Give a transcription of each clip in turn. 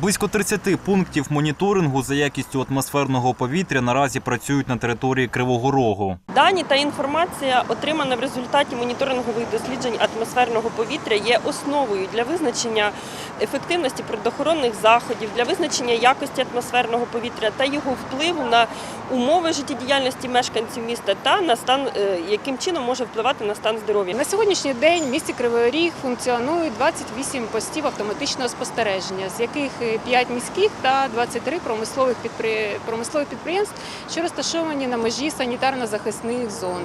Близько 30 пунктів моніторингу за якістю атмосферного повітря наразі працюють на території Кривого Рогу. Дані та інформація, отримана в результаті моніторингових досліджень атмосферного повітря, є основою для визначення ефективності природоохоронних заходів, для визначення якості атмосферного повітря та його впливу на умови життєдіяльності мешканців міста та на стан, е, яким чином може впливати на стан здоров'я. На сьогоднішній день в місті Кривий Ріг функціонують 28 постів автоматичного спостереження, з яких 5 міських та 23 промислових, промислових підприємств, що розташовані на межі санітарно-захисних зон.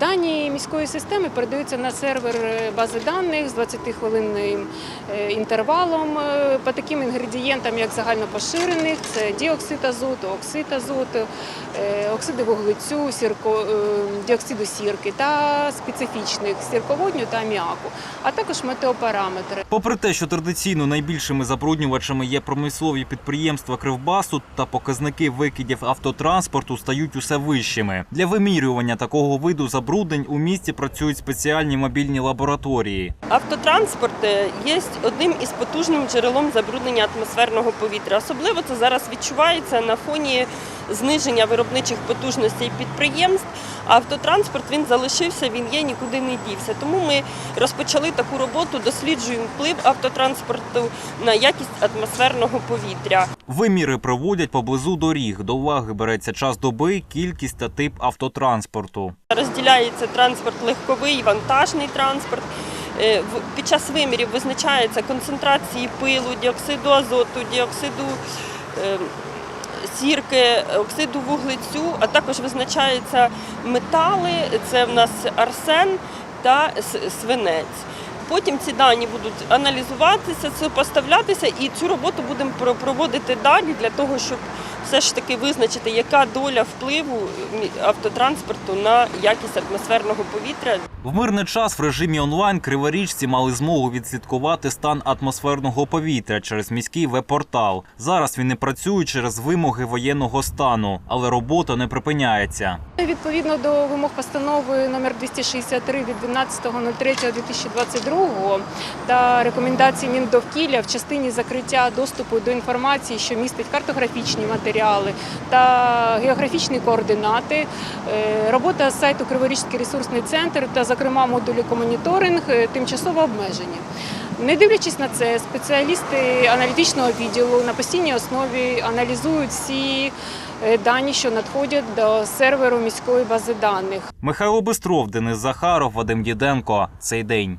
Дані міської системи передаються на сервер бази даних з 20-хвилинним е, інтервалом е, по таким інгредієнтам, як загальнопоширених, це діоксид азоту, оксид азоту, оксиди вуглецю, сірко, е, діоксиду сірки та специфічних сірководню та аміаку, а також метеопараметри. Попри те, що традиційно найбільшими забруднювачами є промислові підприємства Кривбасу та показники викидів автотранспорту стають усе вищими. Для вимірювання такого виду забруднень у місті працюють спеціальні мобільні лабораторії. Автотранспорт е, є одним із потужним джерелом забруднення атмосферного повітря. Особливо це зараз відчувається на фоні зниження виробничих потужностей підприємств. А Автотранспорт він залишився, він є, нікуди не дівся. Тому ми розпочали таку роботу, досліджуємо вплив автотранспорту на якість атмосферного повітря. Виміри проводять поблизу доріг. До уваги береться час доби, кількість та тип автотранспорту. Розділяється транспорт легковий, вантажний транспорт. Е, Під час вимірів визначаються концентрації пилу, діоксиду азоту, діоксиду е, сірки, оксиду вуглецю, а також визначаються метали, це в нас арсен та свинець. Потім ці дані будуть аналізуватися, сопоставлятися, і цю роботу будемо про- проводити далі для того, щоб все ж таки визначити, яка доля впливу автотранспорту на якість атмосферного повітря. В мирний час в режимі онлайн криворіжці мали змогу відслідкувати стан атмосферного повітря через міський веб-портал. Зараз він не працює через вимоги воєнного стану, але робота не припиняється. Відповідно до вимог постанови номер 263 від 12.03.2022 та рекомендацій Міндовкілля в частині закриття доступу до інформації, що містить картографічні матеріали та географічні координати, е, робота сайту Криворізький ресурсний центр та, зокрема, модулі комоніторинг е, тимчасово обмежені. Не дивлячись на це, спеціалісти аналітичного відділу на постійній основі аналізують всі е, дані, що надходять до серверу міської бази даних. Михайло Бистров, Денис Захаров, Вадим Діденко. Цей день.